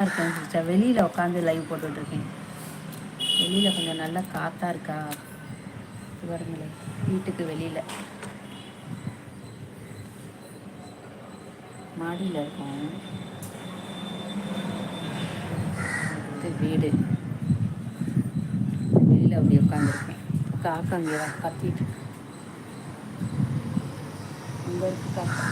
இருக்கேன் சிஸ்டர். வெளியில் உட்காந்து லைவ் போட்டுட்டு இருக்கேன் வெளியில கொஞ்சம் நல்லா காத்தா இருக்கா? வருங்களே வீட்டுக்கு வெளியில. மாடியில் இருக்கோம். இது வீடு. வெளியில் அப்படி உட்காந்துருக்கேன் காக்கா அங்கே கத்திட்டு. இருக்கு. இருக்கு காக்கா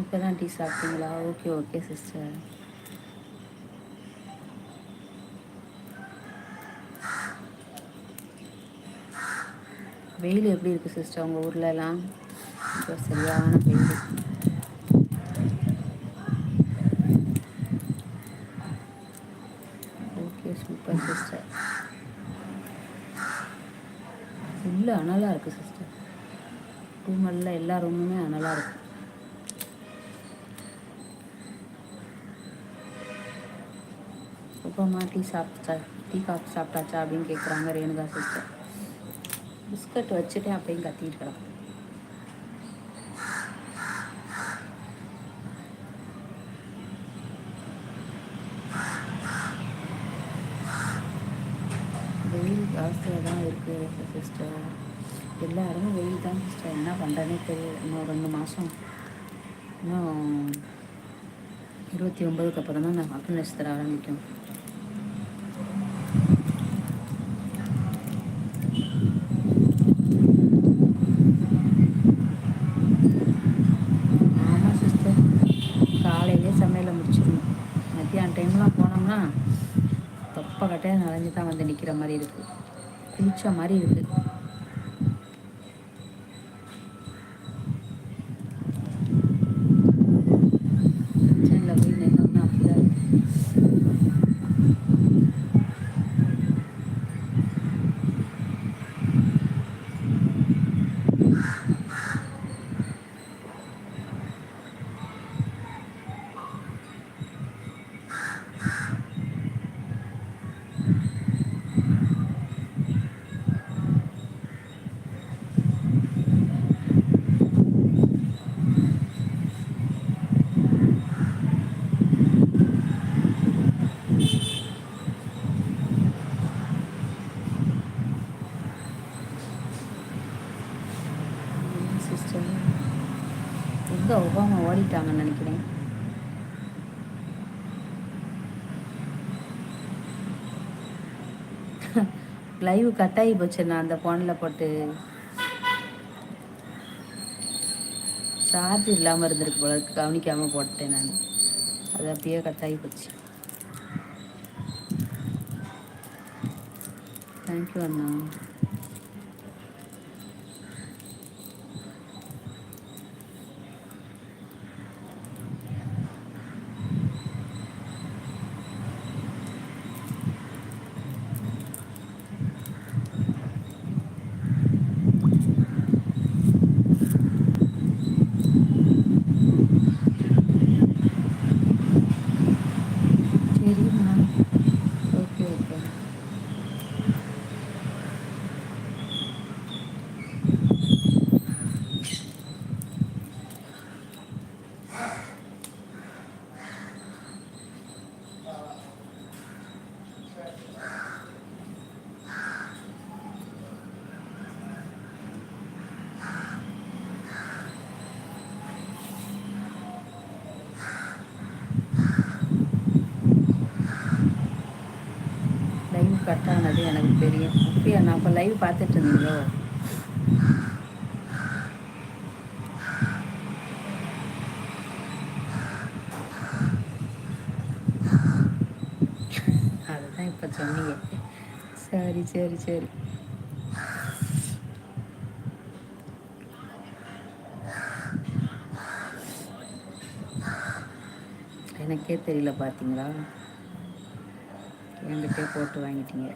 இப்போ தான் டீ சாப்பிட்டீங்களா ஓகே ஓகே சிஸ்டர் வெயில் எப்படி இருக்குது சிஸ்டர் உங்கள் ஊர்லலாம் இப்போ சரியான வெயில். ஓகே சூப்பர் சிஸ்டர் ஃபுல்லாக அனலாக இருக்குது சிஸ்டர் ரூமெல்லாம் எல்லா ரூமுமே அனலாக இருக்குது அப்புறமா டீ சாப்பிட்டா டீ காஃபி சாப்பிட்டாச்சா அப்படின்னு கேட்குறாங்க ரேணுகா சிஸ்டர். பிஸ்கட் வச்சுட்டேன் அப்படின்னு கத்திட்டு கிடக்கு. வெயில் ஜாஸ்தியாக தான் இருக்குது சிஸ்டர். எல்லா இடமும் வெயில் தான் சிஸ்டர். என்ன பண்ணுறேனே தெரியல. இன்னும் ரெண்டு மாதம் இன்னும் இருபத்தி ஒம்பதுக்கு அப்புறம் தான் நான் மக்கள் நட்சத்திரம் ஆரம்பிக்கும். டைம்லாம் போனோம்னா தொப்பை கட்டையாக நனைஞ்சு தான் வந்து நிற்கிற மாதிரி இருக்குது குளிச்ச மாதிரி இருக்குது எங்கே ஒபாமா ஓடிட்டாங்கன்னு நினைக்கிறேன் லைவ் கட் ஆகி போச்சு. நான் அந்த ஃபோனில் போட்டு சார்ஜ் இல்லாமல் இருந்திருக்கு போல கவனிக்காமல் போட்டேன் நான். அது அப்படியே கட் ஆகி போச்சு தேங்க்யூ அண்ணா சரிம்மா ஓகே ஓகே லைவ் கட் ஆனது எனக்கு தெரியும். அப்படியா நான் இப்போ லைவ் பார்த்துட்டு இருந்தீங்களோ? அதுதான் இப்போ சொன்னீங்க. சரி சரி சரி. எனக்கே தெரியல பார்த்தீங்களா என்கிட்டே போட்டு வாங்கிட்டீங்க.